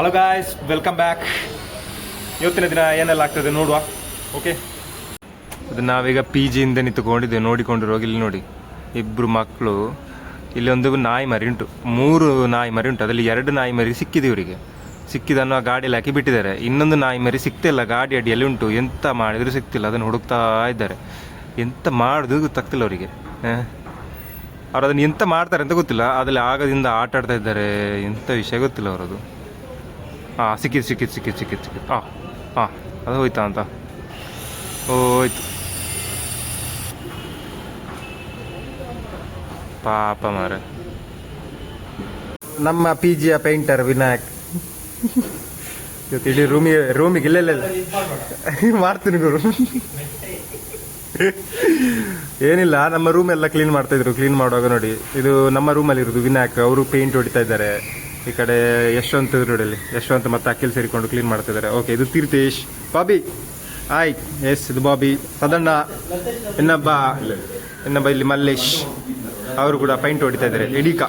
Hello guys welcome back ಇವತ್ತಿನ ದಿನ ಏನೆಲ್ಲ ಆಗ್ತದೆ ನೋಡುವ. ಓಕೆ ಅದು ನಾವೀಗ ಪಿ ಜಿಯಿಂದ ನಿಂತುಕೊಂಡಿದ್ದೇವೆ. ನೋಡಿಕೊಂಡಿರೋ ಇಲ್ಲಿ ನೋಡಿ. ಇಬ್ಬರು ಮಕ್ಕಳು ಇಲ್ಲಿ ಒಂದು ನಾಯಿ ಮರಿ ಉಂಟು. ಮೂರು ನಾಯಿ ಮರಿ ಉಂಟು. ಅದರಲ್ಲಿ ಎರಡು ನಾಯಿ ಮರಿ ಸಿಕ್ಕಿದೆ ಇವರಿಗೆ. ಸಿಕ್ಕಿದನ್ನು ಆ ಗಾಡಿಯಲ್ಲಿ ಹಾಕಿ ಬಿಟ್ಟಿದ್ದಾರೆ. ಇನ್ನೊಂದು ನಾಯಿ ಮರಿ ಸಿಕ್ತಿಲ್ಲ ಗಾಡಿ ಅಡಿಯಲ್ಲಿ ಉಂಟು. ಎಂತ ಮಾಡಿದರೂ ಸಿಕ್ತಿಲ್ಲ. ಅದನ್ನು ಹುಡುಕ್ತಾ ಇದ್ದಾರೆ. ಎಂತ ಮಾಡಿದ್ರು ಗೊತ್ತಾಗ್ತಿಲ್ಲ ಅವರಿಗೆ. ಅವ್ರು ಅದನ್ನು ಎಂತ ಮಾಡ್ತಾರೆ ಅಂತ ಗೊತ್ತಿಲ್ಲ. ಅದರಲ್ಲಿ ಆಗದಿಂದ ಆಟ ಆಡ್ತಾ ಇದ್ದಾರೆ. ಎಂಥ ವಿಷಯ ಗೊತ್ತಿಲ್ಲ ಅವರದು ಹಾಂ ಸಿಕ್ಕಿದ್ದು ಸಿಕ್ಕಿದ್ದು ಸಿಕ್ಕಿದ್ದು ಸಿಕ್ಕಿದ್ದು ಸಿಕ್ಕಿದ್ದು ಹಾಂ ಹಾಂ ಅದು ಹೋಯ್ತಾ ಅಂತ ಹೋಯ್ತು ಪಾಪ ಮಾರ ನಮ್ಮ ಪಿ ಜಿಯ ಪೇಂಟರ್ ವಿನಾಯಕ್. ಇವತ್ತು ಇಡೀ ರೂಮಿಗೆ ರೂಮಿಗೆ ಇಲ್ಲೆಲ್ಲ ಮಾಡ್ತೀನಿ ಗುರು. ಏನಿಲ್ಲ, ನಮ್ಮ ರೂಮ್ ಎಲ್ಲ ಕ್ಲೀನ್ ಮಾಡ್ತಾ ಇದ್ರು. ಕ್ಲೀನ್ ಮಾಡುವಾಗ ನೋಡಿ. ಇದು ನಮ್ಮ ರೂಮಲ್ಲಿ ಇರೋದು ವಿನಾಯಕ್. ಅವರು ಪೇಂಟ್ ಹೊಡಿತಾ ಇದ್ದಾರೆ. ಈ ಕಡೆ ಯಶವಂತ್ ರೋಡಲ್ಲಿ. ಯಶವಂತ್ ಮತ್ತೆ ಅಖಿಲ್ ಸೇರಿಕೊಂಡು ಕ್ಲೀನ್ ಮಾಡ್ತಾ ಇದ್ದಾರೆ ಓಕೆ ಇದು ತೀರ್ಥೇಶ್. ಬಾಬಿ! ಆಯ್ ಎಸ್ ಇದು ಬಾಬಿ. ಸದಣ್ಣ. ಇನ್ನೊಬ್ಬ ಇನ್ನೊಬ್ಬ ಇಲ್ಲಿ ಮಲ್ಲೇಶ್. ಅವರು ಕೂಡ ಪೈಂಟ್ ಹೊಡಿತಾ ಇದ್ದಾರೆ. ಇಡೀಕ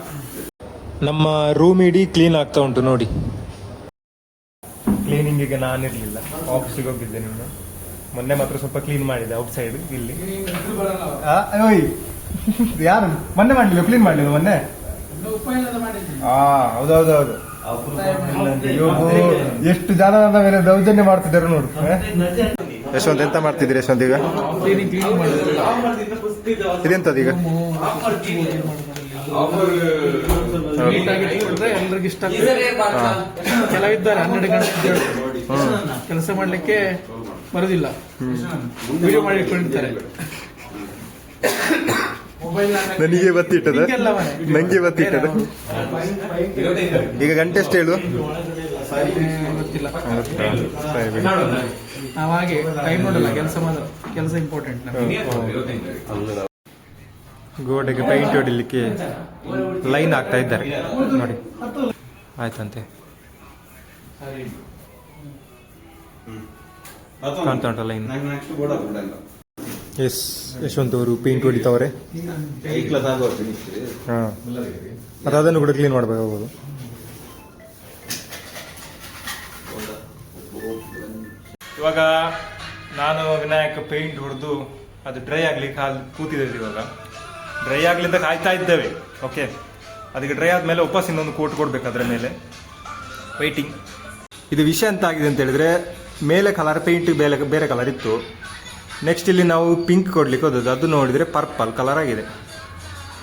ನಮ್ಮ ರೂಮ್ ಇಡೀ ಕ್ಲೀನ್ ಆಗ್ತಾ ಉಂಟು ನೋಡಿ. ಕ್ಲೀನಿಂಗಿಗೆ ನಾನಿರಲಿಲ್ಲ ಆಫೀಸಿಗೆ ಹೋಗಿದ್ದೆ ನಿಮ್ಮ ಮೊನ್ನೆ ಮಾತ್ರ ಸ್ವಲ್ಪ ಕ್ಲೀನ್ ಮಾಡಿದೆ ಔಟ್ ಸೈಡ್ ಇಲ್ಲಿ ಯಾರು ಮೊನ್ನೆ ಮಾಡ್ಲಿಲ್ಲ ಕ್ಲೀನ್ ಮಾಡ್ಲಿಲ್ಲ ಮೊನ್ನೆ? ಹಾ ಹೌದೌದೌದು. ಎಷ್ಟು ಜನ ನನ್ನ ಮೇಲೆ ದೌರ್ಜನ್ಯ ಮಾಡ್ತಿದ್ದಾರೆ ನೋಡು ಯಶವಂತ್ ಎಂತ ಮಾಡ್ತಿದ್ದೀರಿ ಯಶವಂತ್ ಈಗ? ಇದೆಂತದ ಈಗ? ಎಲ್ಲರಿಗೂ ಇಷ್ಟ ಆಗ್ತದೆ ಕೆಲವಿದ್ದಾರೆ ಹನ್ನೆರಡು ಗಂಟೆ ಕೆಲಸ ಮಾಡ್ಲಿಕ್ಕೆ ಬರುದಿಲ್ಲ. ವಿಡಿಯೋ ಮಾಡಿ ಇಟ್ಕೊಂಡಿರ್ತಾರೆ ನನಗೆ ಬತ್ತಿಟ್ಟದ. ನಂಗೆ ಬತ್ತಿಟ್ಟದ ಈಗ ಗಂಟೆ ಎಷ್ಟು ಹೇಳು. ನಾವು ಹಾಗೆ ಟೈಮ್ ನೋಡಲ್ಲ ಕೆಲಸ ಮಾತ್ರ ಕೆಲಸ ಇಂಪಾರ್ಟೆಂಟ್ ನಮಗೆ. ಗೋಡೆಗೆ ಪೈಂಟ್ ಹೊಡಿಲಿಕ್ಕೆ ಲೈನ್ ಆಗ್ತಾ ಇದ್ದಾರೆ. ನೋಡಿ. ಆಯ್ತಂತೆ. ಕಾಣ್ತಾ ಉಂಟ ಲೈನ್ ಎಸ್ ಯಶವಂತ್ ಅವರು ಪೇಂಟ್ ಹೊಡಿತಾವ್ರೆ. ಹಾಂ. ಮತ್ತು ಅದನ್ನು ಕೂಡ ಕ್ಲೀನ್ ಮಾಡಬೇಕಾಗ್ಬೋದು. ಇವಾಗ ನಾನು ವಿನಾಯಕ ಪೇಂಟ್ ಹೊಡೆದು ಅದು ಡ್ರೈ ಆಗ್ಲಿಕ್ಕೆ ಹಾಲ್ ಕೂತಿದ್ದೀವಿ ಇವಾಗ. ಡ್ರೈ ಆಗ್ಲಿಂದ ಕಾಯ್ತಾ ಇದ್ದೇವೆ ಓಕೆ ಅದಕ್ಕೆ ಡ್ರೈ ಆದಮೇಲೆ ವಾಪಸ್ ಇನ್ನೊಂದು ಕೋಟ್ ಕೊಡ್ಬೇಕು ಅದ್ರ ಮೇಲೆ. ವೈಟಿಂಗ್ ಇದು ವಿಷಯ ಅಂತ ಆಗಿದೆ ಅಂತ ಹೇಳಿದ್ರೆ ಮೇಲೆ ಕಲರ್ ಪೇಂಟ್ ಬೇರೆ ಬೇರೆ ಕಲರ್ ಇತ್ತು. ನೆಕ್ಸ್ಟ್ ಇಲ್ಲಿ ನಾವು ಪಿಂಕ್ ಕೊಡ್ಲಿಕ್ಕೆ ಹೋದದ್ದು. ಅದು ನೋಡಿದ್ರೆ ಪರ್ಪಲ್ ಕಲರ್ ಆಗಿದೆ.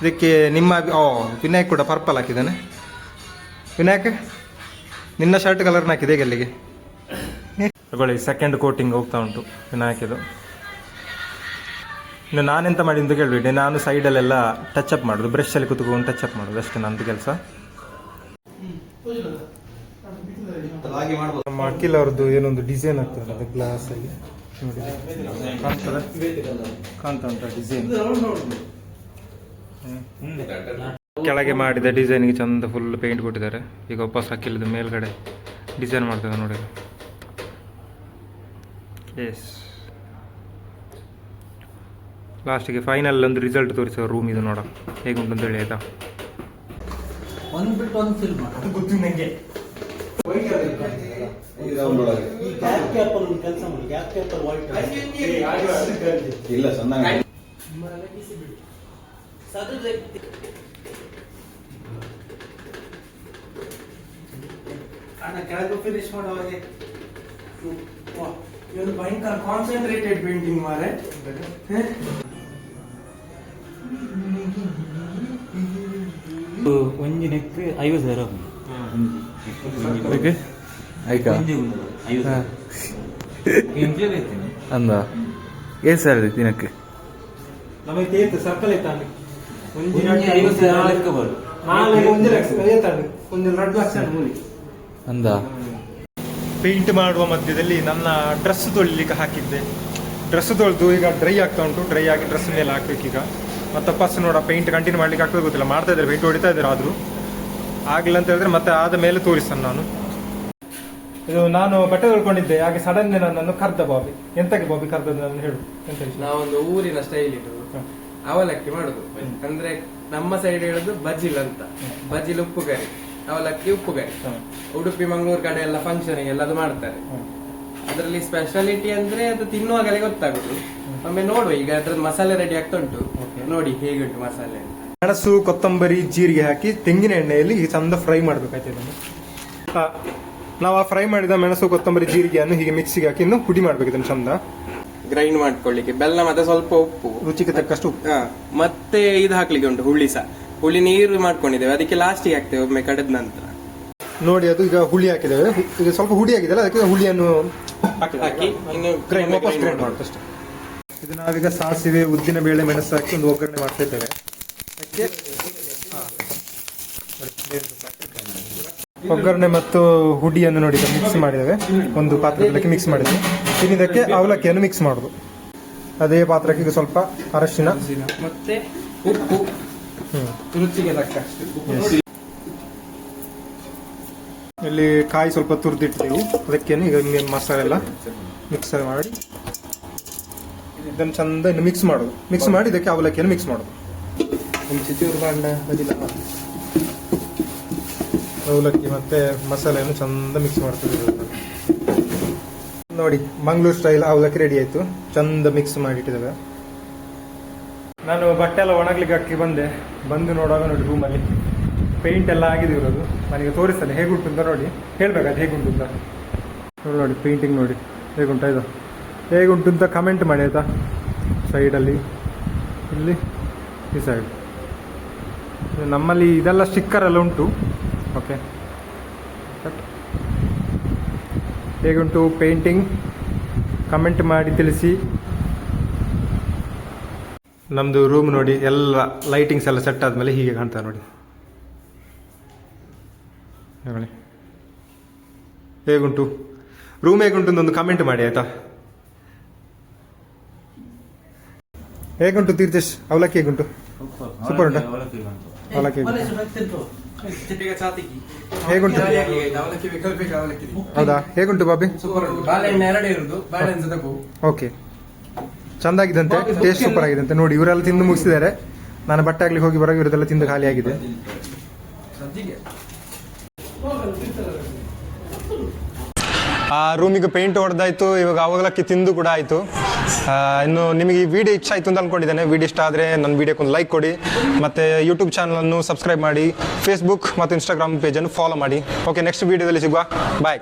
ಇದಕ್ಕೆ ನಿಮ್ಮ ಓ, ವಿನಾಯಕ್ ಕೂಡ ಪರ್ಪಲ್ ಹಾಕಿದ್ದಾನೆ. ವಿನಾಯಕ್, ನಿನ್ನ ಶರ್ಟ್ ಕಲರ್ನ ಹಾಕಿದೆ ಹೇಗೆ ಅಲ್ಲಿಗೆ? ತಗೊಳ್ಳಿ ಸೆಕೆಂಡ್ ಕೋಟಿಂಗ್ ಹೋಗ್ತಾ ಉಂಟು ವಿನಾಯಕಿದು. ಇನ್ನು ನಾನೆಂತ ಮಾಡಿ ಅಂತ ಕೇಳಬೇಡಿ. ನಾನು ಸೈಡಲ್ಲೆಲ್ಲ ಟಚ್ ಅಪ್ ಮಾಡೋದು. ಬ್ರಷಲ್ಲಿ ಕುತ್ಕೊಂಡು ಟಚ್ ಅಪ್ ಮಾಡೋದು. ಅಷ್ಟೇ ನಂದು ಕೆಲಸ. ನಮ್ಮ ಅವ್ರದ್ದು ಏನೊಂದು ಡಿಸೈನ್ ಆಗ್ತದೆ ಅದು ಗ್ಲಾಸ್ ಅಲ್ಲಿ. ನೋಡಿ. ಕಾಣ್ತದೆ ಕಾಣ್ತಾ ಉಂಟ ಡಿಸೈನ್ ಕೆಳಗೆ ಮಾಡಿದ ಡಿಸೈನ್ಗೆ ಚಂದ ಫುಲ್ ಪೇಂಟ್ ಕೊಟ್ಟಿದ್ದಾರೆ. ಈಗ ವಾಪಸ್ ಹಾಕಿಲ್ಲದ ಮೇಲ್ಗಡೆ. ಡಿಸೈನ್ ಮಾಡ್ತದೆ ನೋಡಿ. ಎಸ್ ಲಾಸ್ಟಿಗೆ ಫೈನಲ್ ಒಂದು ರಿಸಲ್ಟ್ ತೋರಿಸೋ ರೂಮ್ ಇದು ನೋಡ ಹೇಗುಂಟು ಅಂತ ಹೇಳಿ ಆಯ್ತಾ? ಒಂದು ಬಿಟ್ಟು ಒಂದು ಫಿಲ್ಮ್ ಅದು ಗೊತ್ತಿಲ್ಲ ನನಗೆ ಇಲ್ಲ ಚೆನ್ನಾಗಿ ಕೆಳಗೆ ಫಿನಿಶ್ ಮಾಡುವಾಗೆ ಇವನು ಭಯಂಕರ ಕಾನ್ಸಂಟ್ರೇಟೆಡ್ ಪೇಂಟಿಂಗ್ ಮಾರೆ ಒಂಜಿ ನೆಕ್ ಐವತ್ತು ಸಾವಿರ ಓಕೆ ಆಯ್ತಾ? ಅಂದ? ಎಷ್ಟು ಸಾವಿರ ದಿನಕ್ಕೆ? ನಮಗೆ ತೇತು ಸರ್ಕಲ್ ಐತಾನೆ ಐವತ್ತು ಸಾವಿರ. ಲೆಕ್ಕ ಬರು ಒಂದು ಲಕ್ಷ ಐತಾನೆ ಒಂದು ಎರಡು ಲಕ್ಷ. ಮೂಲಿ ಅಂದ? ಪೇಂಟ್ ಮಾಡುವ ಮಧ್ಯದಲ್ಲಿ ನನ್ನ ಡ್ರೆಸ್ ತೊಳಿಲಿಕ್ಕೆ ಹಾಕಿದ್ದೆ. ಡ್ರೆಸ್ ತೊಳೆದು ಈಗ ಡ್ರೈ ಆಗ್ತಾ ಉಂಟು. ಡ್ರೈ ಆಗಿ ಡ್ರೆಸ್ ಮೇಲೆ ಹಾಕ್ಬೇಕೀಗ ಮತ್ತೆ ಪಸ್ ನೋಡ ಪೇಂಟ್ ಕಂಟಿನ್ಯೂ ಮಾಡ್ಲಿಕ್ಕೆ ಆಗ್ತದೆ ಗೊತ್ತಿಲ್ಲ. ಮಾಡ್ತಾ ಇದ್ದಾರೆ ಪೇಂಟ್ ಹೊಡಿತಾ ಇದ್ದಾರೆ ಆದರೂ. ಆಗಿಲ್ಲ ಅಂತ ಹೇಳಿದ್ರೆ ಮತ್ತೆ ಆದ ಮೇಲೆ ತೋರಿಸ್ತಾನೆ ನಾನು. ಇದು ನಾನು ಬಟ್ಟೆ ತೊಳ್ಕೊಂಡಿದ್ದೆ ಹಾಗೆ ಸಡನ್ ನನ್ನನ್ನು ಕರ್ದ ಬಾಬಿ. ಎಂತಕ್ಕೆ ಬಾಬಿ ಕರ್ದದ್ದು ನಾನು ಹೇಳು. ಎಂತ ವಿಷಯ? ನಾವೊಂದು ಊರಿನ ಸ್ಟೈಲ್ ಇದು ಅವಲಕ್ಕಿ ಮಾಡುದು. ಅಂದ್ರೆ ನಮ್ಮ ಸೈಡ್ ಹೇಳುದು ಬಜಿಲ್ ಅಂತ. ಬಜಿಲ್ ಉಪ್ಪು ಕರಿ. ಅವಲಕ್ಕಿ ಉಪ್ಪುಗಾಯಿ ಉಡುಪಿ ಮಂಗಳೂರು ಕಡೆ ಎಲ್ಲ ಫಂಕ್ಷನ್ ಎಲ್ಲ ಅದು ಮಾಡ್ತಾರೆ. ಅದರಲ್ಲಿ ಸ್ಪೆಷಾಲಿಟಿ ಅಂದ್ರೆ ಅದು ತಿನ್ನುವಾಗಲೇ ಗೊತ್ತಾಗುದು. ಒಮ್ಮೆ ನೋಡುವ ಈಗ ಅದ್ರದ್ದು ಮಸಾಲೆ ರೆಡಿ ಆಗ್ತಾ ಉಂಟು. ನೋಡಿ ಹೇಗುಂಟು ಮಸಾಲೆ ಅಂತ. ಮೆಣಸು ಕೊತ್ತಂಬರಿ ಜೀರಿಗೆ ಹಾಕಿ ತೆಂಗಿನ ಎಣ್ಣೆಯಲ್ಲಿ ಚಂದ ಫ್ರೈ ಮಾಡಬೇಕಾಯ್ತು ಇದನ್ನು. ನಾವು ಆ ಫ್ರೈ ಮಾಡಿದ ಮೆಣಸು ಕೊತ್ತಂಬರಿ ಜೀರಿಗೆಯನ್ನು ಹೀಗೆ ಮಿಕ್ಸಿಗೆ ಹಾಕಿ ಇನ್ನು ಪುಡಿ ಮಾಡ್ಬೇಕು ಇದನ್ನು ಚಂದ. ಗ್ರೈಂಡ್ ಮಾಡ್ಕೊಳ್ಳಿಕ್ಕೆ. ಬೆಲ್ಲ ಮತ್ತೆ ಸ್ವಲ್ಪ ಉಪ್ಪು. ರುಚಿಗೆ ತಕ್ಕಷ್ಟು ಉಪ್ಪು. ಮತ್ತೆ ಇದು ಹಾಕ್ಲಿಕ್ಕೆ ಉಂಟು ಹುಳಿ ಸಹ. ಹುಳಿ ನೀರು ಮಾಡ್ಕೊಂಡಿದ್ದೇವೆ ಅದಕ್ಕೆ ಲಾಸ್ಟಿಗೆ ಹಾಕ್ತೇವೆ ಒಮ್ಮೆ ಕಡೆದ ನಂತರ. ನೋಡಿ ಅದು ಈಗ ಹುಳಿ ಹಾಕಿದ್ದೇವೆ. ಈಗ ಸ್ವಲ್ಪ ಹುಳಿ ಆಗಿದೆ ಅದಕ್ಕೆ ಹುಳಿಯನ್ನು ಹಾಕಿ. ಇನ್ನು ಗ್ರೈಂಡ್ ಇದು ನಾವೀಗ ಸಾಸಿವೆ ಉದ್ದಿನ ಬೇಳೆ ಮೆಣಸು ಹಾಕಿ ಒಂದು ಒಗ್ಗರಣೆ ಮಾಡ್ತಾ ಇದ್ದೇವೆ. ಒಗ್ಗರಣೆ ಮತ್ತು ಹುಡಿಯನ್ನು ನೋಡಿ ಮಿಕ್ಸ್ ಮಾಡಿದ್ದೇವೆ. ಒಂದು ಪಾತ್ರೆಗಳಿಗೆ ಮಿಕ್ಸ್ ಮಾಡಿದ್ವಿ. ಇನ್ನು ಇದಕ್ಕೆ ಅವಲಕ್ಕಿಯನ್ನು ಮಿಕ್ಸ್ ಮಾಡುದು. ಅದೇ ಪಾತ್ರಕ್ಕೆ ಈಗ ಸ್ವಲ್ಪ ಅರಶಿನ. ಮತ್ತೆ ಉಪ್ಪು. ರುಚಿಗೆ ತಕ್ಕಷ್ಟು ಇಲ್ಲಿ ಕಾಯಿ ಸ್ವಲ್ಪ ತುರಿದಿಟ್ಟಿದ್ದೆವು ಅದಕ್ಕೆ ಈಗ ಮಸಾಲೆ ಎಲ್ಲ ಮಿಕ್ಸರ್ ಮಾಡಿ. ಇದನ್ನು ಚಂದ ಇನ್ನು ಮಿಕ್ಸ್ ಮಾಡೋದು. ಮಿಕ್ಸ್ ಮಾಡಿ ಇದಕ್ಕೆ ಅವಲಕ್ಕಿಯನ್ನು ಮಿಕ್ಸ್ ಮಾಡೋದು. ಚೂರು ಬಾಂಡ ಬದಿಲ ಅವಲಕ್ಕಿ ಮತ್ತೆ ಮಸಾಲೆಯನ್ನು ಚಂದ ಮಿಕ್ಸ್ ಮಾಡ್ತೀವಿ ನೋಡಿ ಮಂಗಳೂರು ಸ್ಟೈಲ್ ಅವಲಕ್ಕಿ ರೆಡಿ ಆಯ್ತು. ಚಂದ ಮಿಕ್ಸ್ ಮಾಡಿಟ್ಟಿದ್ದೇವೆ. ನಾನು ಬಟ್ಟೆ ಎಲ್ಲ ಒಣಗ್ಲಿಕ್ಕೆ ಹಾಕಿ ಬಂದೆ. ಬಂದು ನೋಡುವಾಗ ನೋಡಿ ರೂಮಲ್ಲಿ ಪೇಂಟ್ ಎಲ್ಲ ಆಗಿದೆ ಇರೋದು. ನನಗೆ ತೋರಿಸ್ತೇನೆ. ಹೇಗುಂಟು ಅಂತ ನೋಡಿ. ಹೇಳ್ಬೇಕಾದ್ರೆ ಹೇಗುಂಟು ಅಂತ. ನೋಡಿ ನೋಡಿ ಪೇಂಟಿಂಗ್ ನೋಡಿ. ಹೇಗುಂಟಾ ಇದು? ಹೇಗುಂಟು ಅಂತ ಕಮೆಂಟ್ ಮಾಡಿ ಆಯ್ತಾ? ಸೈಡಲ್ಲಿ ಇಲ್ಲಿ ಈ ಸೈಡ್ ನಮ್ಮಲ್ಲಿ ಇದೆಲ್ಲ ಸ್ಟಿಕ್ಕರ್ ಎಲ್ಲ ಉಂಟು. ಓಕೆ ಬಟ್ ಹೇಗುಂಟು ಪೇಂಟಿಂಗ್ ಕಮೆಂಟ್ ಮಾಡಿ ತಿಳಿಸಿ. ನಮ್ಮದು ರೂಮ್ ನೋಡಿ ಎಲ್ಲ ಲೈಟಿಂಗ್ಸ್ ಎಲ್ಲ ಸೆಟ್ ಆದಮೇಲೆ ಹೀಗೆ ಕಾಣ್ತಾ ನೋಡಿ. ಹೇಳಿ ಹೇಗುಂಟು? ರೂಮ್ ಹೇಗುಂಟು ಒಂದು ಕಮೆಂಟ್ ಮಾಡಿ ಆಯ್ತಾ? ಹೇಗುಂಟು ತೀರ್ಥೇಶ್? ಅವಲಕ್ಕಿ ಹೇಗುಂಟು? ಸೂಪರ್ ಉಂಟಾ? ಅವಲಕ್ಕಿ ಹೇಗುಂಟು? ಹೌದಾ? ಹೇಗುಂಟು ಬಾಬಿ? ಎರಡೇ ಇರುದು. ಓಕೆ. ಚಂದಾಗಿದಂತೆ ಟೇಸ್ಟ್ ಸೂಪರ್ ಆಗಿದಂತೆ ನೋಡಿ ಇವರೆಲ್ಲ ತಿಂದು ಮುಗಿಸಿದ್ದಾರೆ. ನಾನು ಬಟ್ಟೆ ಆಗ್ಲಿಕ್ಕೆ ಹೋಗಿ ಬರೋ ಇವರದೆಲ್ಲ ತಿಂದು ಖಾಲಿ ಆಗಿದೆ. ಆ ರೂಮಿಗೆ ಪೇಂಟ್ ಹೊಡೆದಾಯ್ತು. ಇವಾಗ ಅವಾಗಲಕ್ಕೆ ತಿಂದು ಕೂಡ ಆಯಿತು. ಇನ್ನು ನಿಮಗೆ ಈ ವಿಡಿಯೋ ಇಷ್ಟ ಆಯಿತು ಅಂತ ಅನ್ಕೊಂಡಿದ್ದೇನೆ. ವಿಡಿಯೋ ಇಷ್ಟ ಆದರೆ ನನ್ನ ವಿಡಿಯೋಕ್ಕೆ ಒಂದು ಲೈಕ್ ಕೊಡಿ. ಮತ್ತು ಯೂಟ್ಯೂಬ್ ಚಾನಲನ್ನು ಸಬ್ಸ್ಕ್ರೈಬ್ ಮಾಡಿ. ಫೇಸ್ಬುಕ್ ಮತ್ತು ಇನ್ಸ್ಟಾಗ್ರಾಮ್ ಪೇಜನ್ನು ಫಾಲೋ ಮಾಡಿ. ಓಕೆ ನೆಕ್ಸ್ಟ್ ವಿಡಿಯೋದಲ್ಲಿ ಸಿಗುವ. ಬಾಯ್